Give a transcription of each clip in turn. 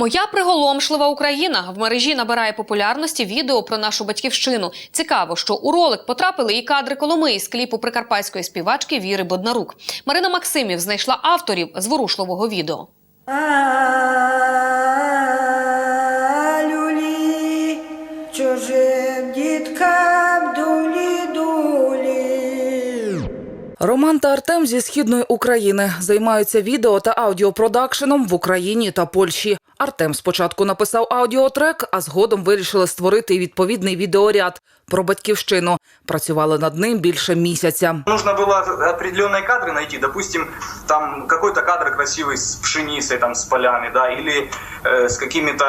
Моя приголомшлива Україна в мережі набирає популярності відео про нашу батьківщину. Цікаво, що у ролик потрапили і кадри Коломиї з кліпу прикарпатської співачки Віри Боднарук. Марина Максимів знайшла авторів зворушливого відео. Люлі, чужим діткам дулі дулі. Роман та Артем зі східної України займаються відео та аудіопродакшеном в Україні та Польщі. Артем спочатку написав аудіотрек, а згодом вирішили створити й відповідний відеоряд про батьківщину. Працювали над ним більше місяця. Нужно было определенные кадры найти, допустим, там какой-то кадр красивый с пшеницей, там, с полями, да, или э, с какими-то,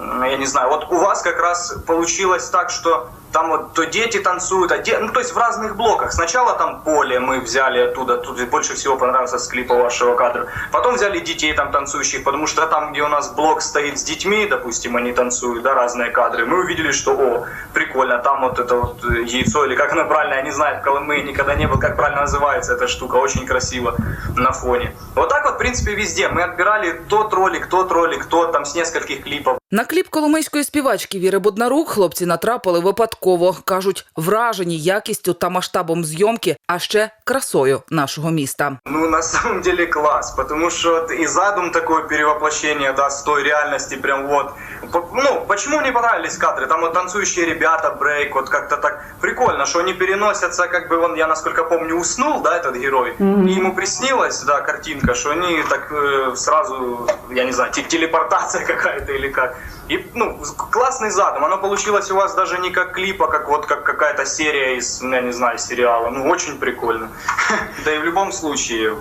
м, я не знаю, вот у вас как раз получилось так, что там вот то дети танцуют, а де... ну, то есть в разных блоках. Сначала там поле мы взяли оттуда, тут больше всего понравился с клипа вашего кадра. Потом взяли детей там танцующих, потому что там, где у нас блок стоит с детьми, допустим, они танцуют, да, разные кадры, мы увидели, что, о, прикольно, там вот это вот э, яйцо, или как оно правильно, я не знаю, в Колымы никогда не был, как правильно называется эта штука, очень красиво на фоне. Вот так вот, в принципе, везде. Мы отбирали тот ролик, тот ролик, тот там с нескольких клипов. На кліп коломийської співачки Віри Боднарук хлопці натрапили випадково. кажуть, вражені якістю та масштабом зйомки, а ще красою нашого міста. Ну, на самом деле клас, тому що і задум такое перевоплощення да, з тої реальності, прям вот По- Ну, почему мне понравились кадры? Там вот танцующие ребята, брейк, вот как-то так прикольно, что они переносятся, как бы он, я насколько помню, уснул, да, этот герой, и ему приснилась, да, картинка, что они так э, сразу, я не знаю, те- телепортация какая-то или как. И, ну, классный задум, оно получилось у вас даже не как клип, а как вот как какая-то серия из, ну, я не знаю, сериала. Ну, очень прикольно. Да и в любом случае,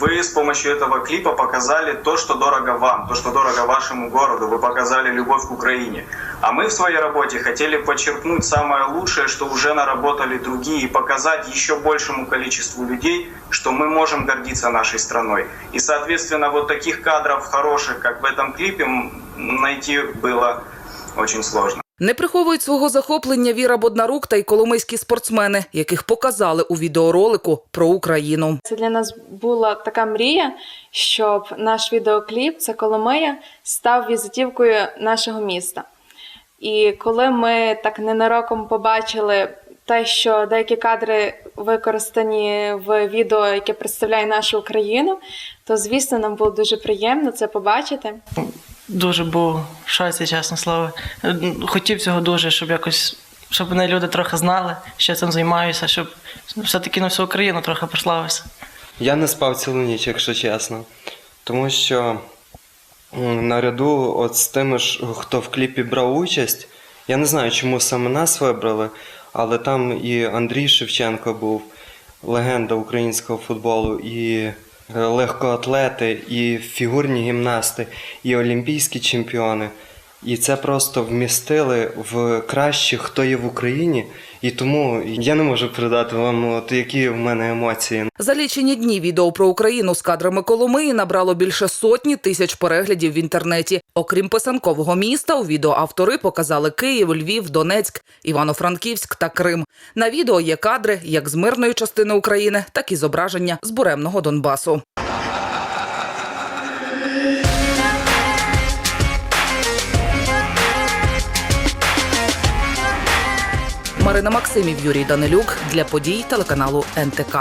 вы с помощью этого клипа показали то, что дорого вам, то, что дорого вашему городу. Вы показали любовь к Украине. А мы в своей работе хотели подчеркнуть самое лучшее, что уже наработали другие, и показать еще большему количеству людей, что мы можем гордиться нашей страной. И, соответственно, вот таких кадров хороших, как в этом клипе, найти было очень сложно. Не приховують свого захоплення Віра Боднарук та й коломийські спортсмени, яких показали у відеоролику про Україну. Це для нас була така мрія, щоб наш відеокліп це Коломия став візитівкою нашого міста. І коли ми так ненароком побачили те, що деякі кадри використані в відео, яке представляє нашу Україну, то звісно нам було дуже приємно це побачити. Дуже був в чесно слово. Хотів цього дуже, щоб якось, щоб вони люди трохи знали, що я цим займаюся, щоб все-таки на всю Україну трохи прославився. Я не спав цілу ніч, якщо чесно. Тому що наряду от з тими, ж, хто в кліпі брав участь, я не знаю, чому саме нас вибрали, але там і Андрій Шевченко був, легенда українського футболу, і легкоатлети, і фігурні гімнасти, і олімпійські чемпіони. І це просто вмістили в кращих, хто є в Україні. І тому я не можу передати вам, от які в мене емоції. За лічені дні відео про Україну з кадрами Коломиї набрало більше сотні тисяч переглядів в інтернеті. Окрім писанкового міста, у відео автори показали Київ, Львів, Донецьк, Івано-Франківськ та Крим. На відео є кадри як з мирної частини України, так і зображення з буремного Донбасу. Марина Максимів, Юрій Данилюк для подій телеканалу НТК.